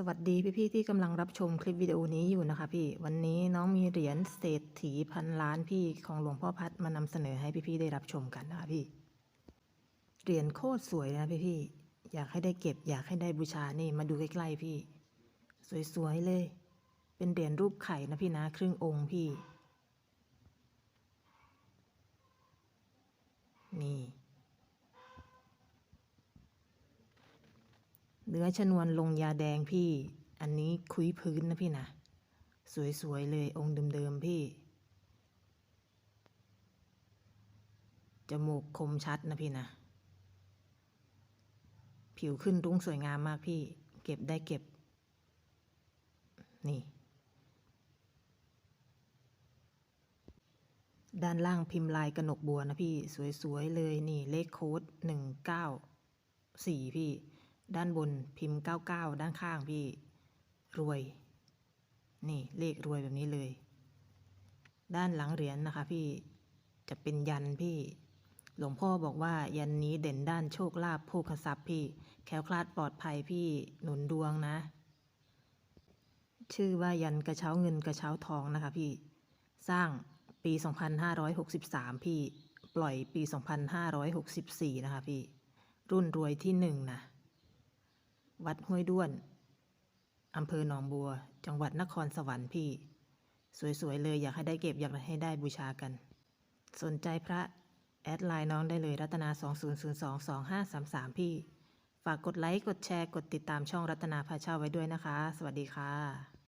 สวัสดีพี่ๆที่กำลังรับชมคลิปวิดีโอนี้อยู่นะคะพี่วันนี้น้องมีเหรียญเศรษฐีพันล้านพี่ของหลวงพ่อพัดมานำเสนอให้พี่ๆได้รับชมกันนะคะพี่เหรียญโคตรสวยนะพี่ๆอยากให้ได้เก็บ อยากให้ได้บูชานี่มาดูใกล้ๆพี่ สวยๆเลย เป็นเหรียญรูปไข่นะพี่นะครึ่งองค์พี่ นี่ เนื้อชนวนลงยาแดงพี่ อันนี้คุยพื้นนะพี่นะ สวยๆเลยองค์เดิมๆพี่ จมูกคมชัดนะพี่นะ ผิวขึ้นรุ้งสวยงามมากพี่ เก็บได้เก็บ นี่ ด้านล่างพิมพ์ลายกระหนกบัวนะพี่ สวยๆเลยนี่เลขโค้ดหนึ่งเก้าสี่พี่ ด้านบนพิมพ์เก้าเก้าด้านข้างพี่ รวย นี่เลขรวยแบบนี้เลย ด้านหลังเหรียญนะคะพี่จะเป็นยันพี่ หลวงพ่อบอกว่ายันนี้เด่นด้านโชคลาภโภคทรัพย์พี่ แคล้วคลาดปลอดภัยพี่หนุนดวงนะ ชื่อว่ายันกระเช้าเงินกระเช้าทองนะคะพี่ สร้างปี 2563 พี่ ปล่อยปี 2564 นะคะพี่ รุ่นรวยที่หนึ่งนะ วัดห้วยด้วนอำเภอหนองบัว จังหวัดนครสวรรค์พี่ สวยๆเลยอยากให้ได้เก็บอยากให้ได้บูชากัน สนใจพระ แอดไลน์น้องได้เลยรัตนา 20022533 พี่ ฝากกดไลค์ กดแชร์ กดติดตามช่องรัตนาพาเช่าไว้ด้วยนะคะ สวัสดีค่ะ